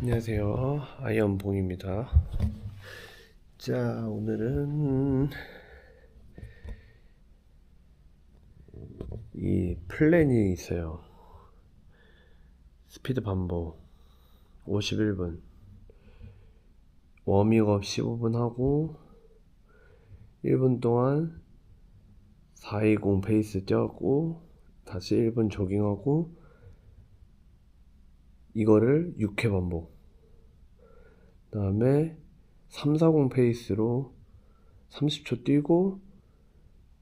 안녕하세요. 아이언봉입니다. 자, 오늘은 이 플랜이 있어요. 스피드 반복 51분. 워밍업 15분 하고 1분 동안 420 페이스 뛰었고 다시 1분 조깅하고 이거를 6회 반복. 그 다음에 340 페이스로 30초 뛰고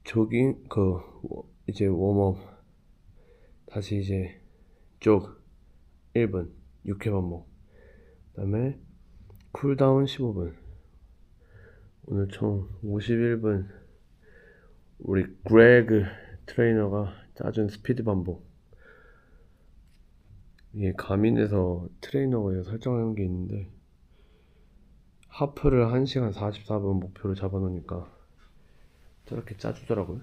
조깅 그 워- 이제 웜업 다시 이제 쭉 1분 6회 반복. 그 다음에 쿨다운 15분. 오늘 총 51분 우리 그레그 트레이너가 짜준 스피드 반복. 이게 가민에서 트레이너가 설정한 게 있는데 하프를 1시간 44분 목표로 잡아놓으니까 저렇게 짜주더라고요.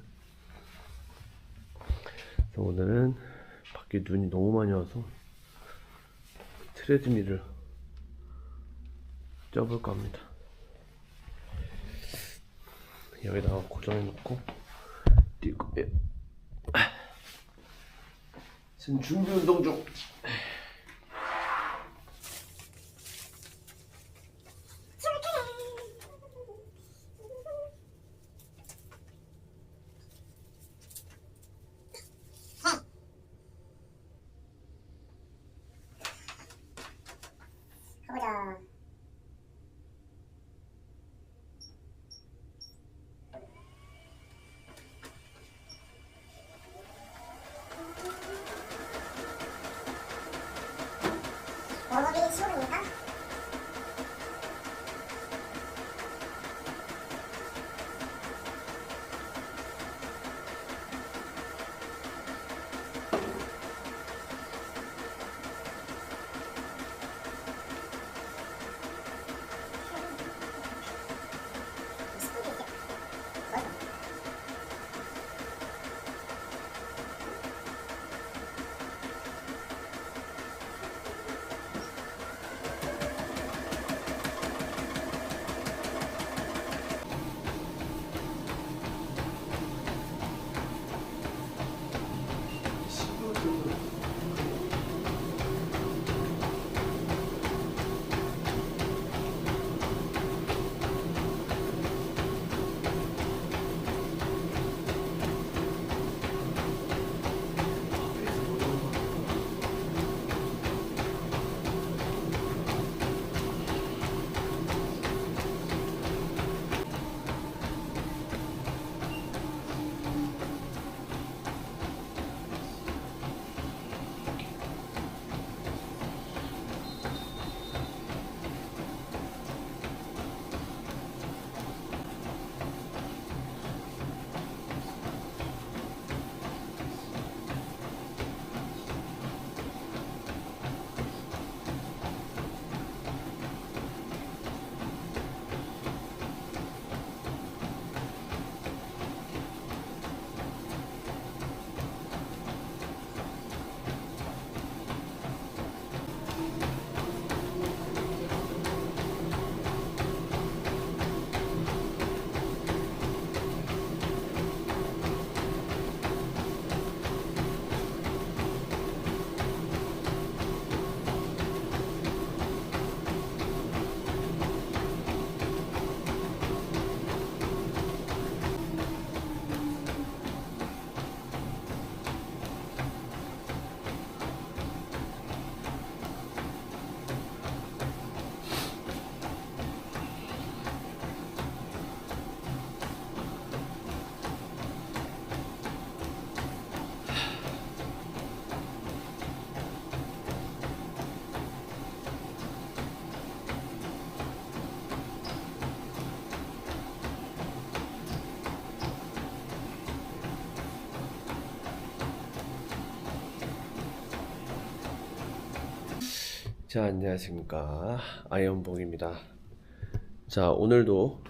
오늘은 밖에 눈이 너무 많이 와서 트레드밀을 쪄볼까 합니다. 여기다가 고정해 놓고 뛰고 예. 지금 준비 운동 중. 자, 안녕하십니까. 아이언봉입니다. 자, 오늘도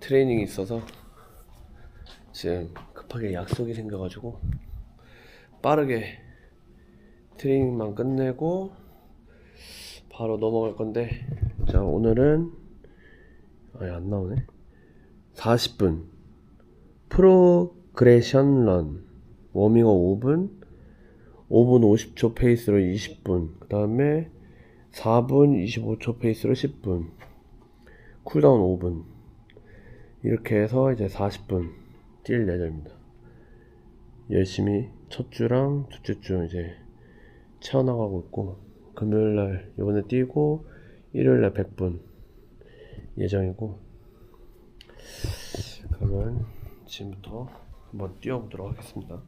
트레이닝이 있어서 지금 급하게 약속이 생겨가지고 빠르게 트레이닝만 끝내고 바로 넘어갈 건데 자 오늘은 아예 안 나오네 40분 프로그레션 런 워밍업 5분 5분 50초 페이스로 20분 그 다음에 4분 25초 페이스로 10분 쿨다운 5분. 이렇게 해서 이제 40분 뛸 예정입니다. 열심히 첫 주랑 둘째 주 이제 채워나가고 있고 금요일날 이번에 뛰고 일요일날 100분 예정이고. 그러면 지금부터 한번 뛰어보도록 하겠습니다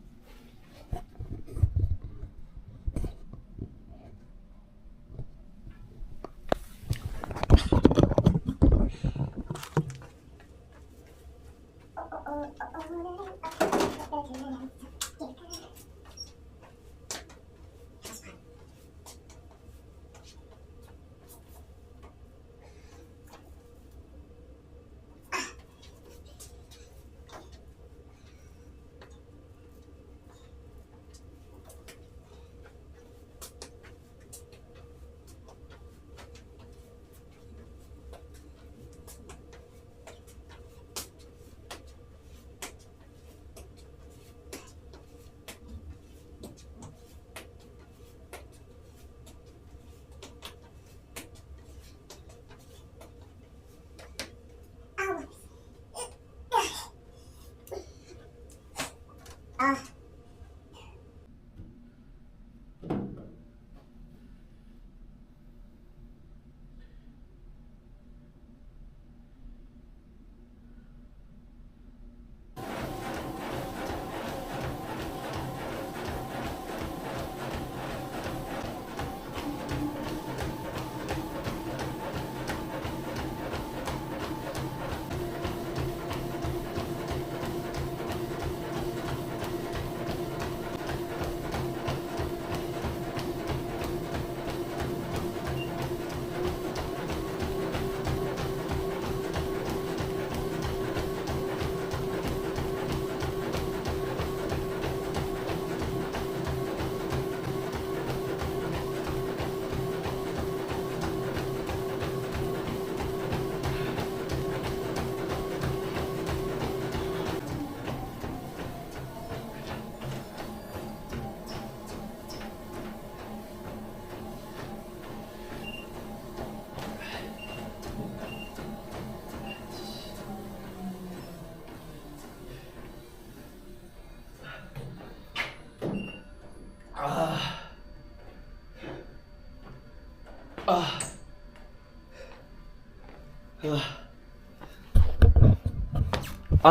아.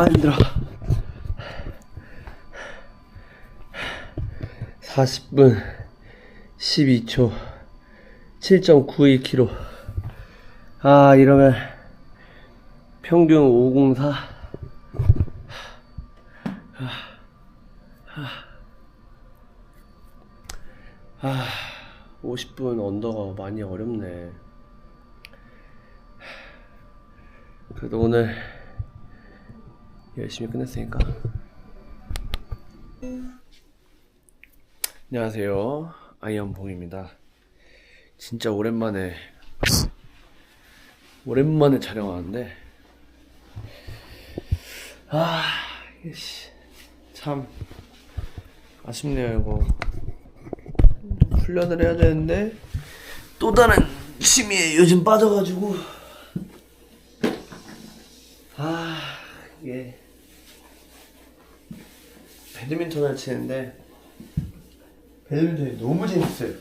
힘들어. 40분 12초 7.92km 아 이러면 평균 504 아 50분 언더가 많이 어렵네 그래도 오늘 열심히 끝냈으니까. 안녕하세요. 아이언봉입니다. 진짜 오랜만에, 오랜만에 촬영하는데, 아, 참, 아쉽네요, 이거. 훈련을 해야 되는데, 또 다른 취미에 요즘 빠져가지고, 아, 이게, 배드민턴을 치는데 배드민턴이 너무 재밌어요.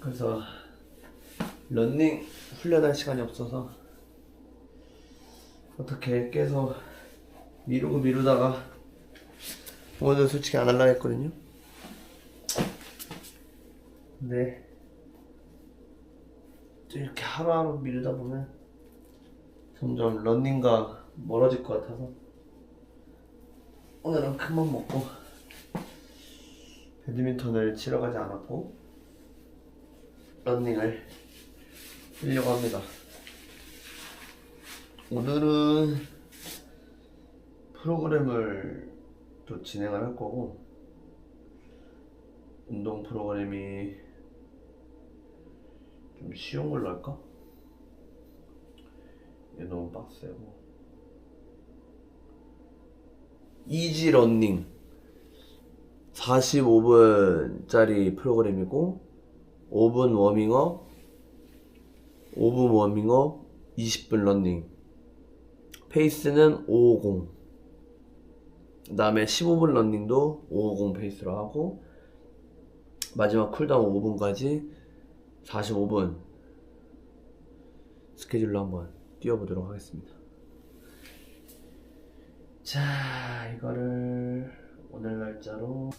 그래서 런닝 훈련할 시간이 없어서 어떻게 깨서 미루고 미루다가 오늘 솔직히 안 할라 했거든요. 또 이렇게 하루하루 미루다 보면 점점 런닝과 멀어질 것 같아서 오늘은 큰맘 먹고 배드민턴을 치러 가지 않았고 런닝을 하려고 합니다. 오늘은 프로그램을 또 진행을 할 거고 운동 프로그램이 좀 쉬운 걸로 할까? 얘 너무 빡세고 이지 런닝 45분짜리 프로그램이고 5분 워밍업 5분 워밍업 20분 런닝. 페이스는 550 그 다음에 15분 런닝도 550 페이스로 하고 마지막 쿨다운 5분까지 45분 스케줄로 한번 뛰어보도록 하겠습니다. 자, 이거를 오늘 날짜로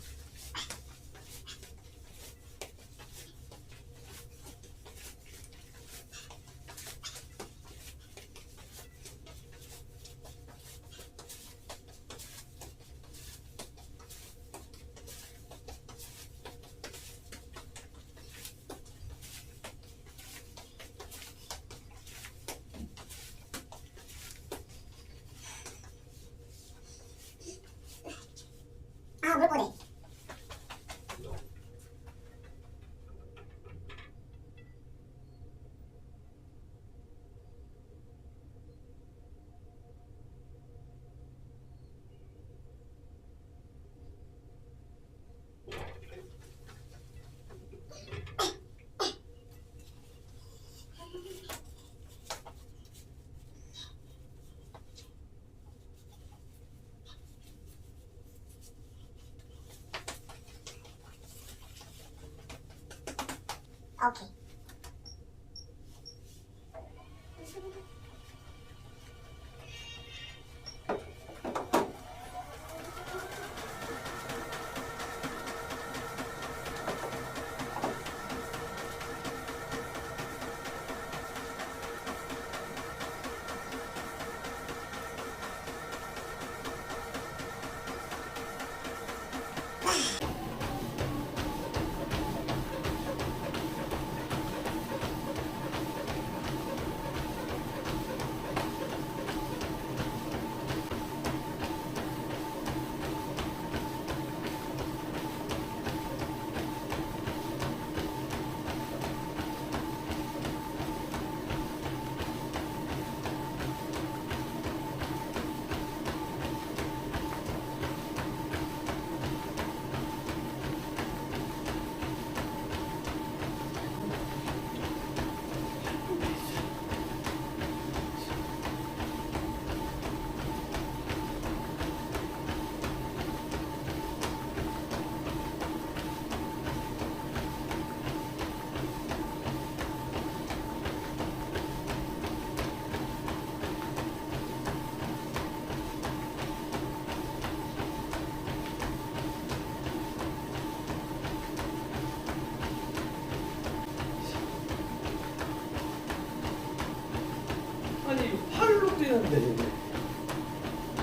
뛰는데.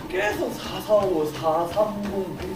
계속 445, 430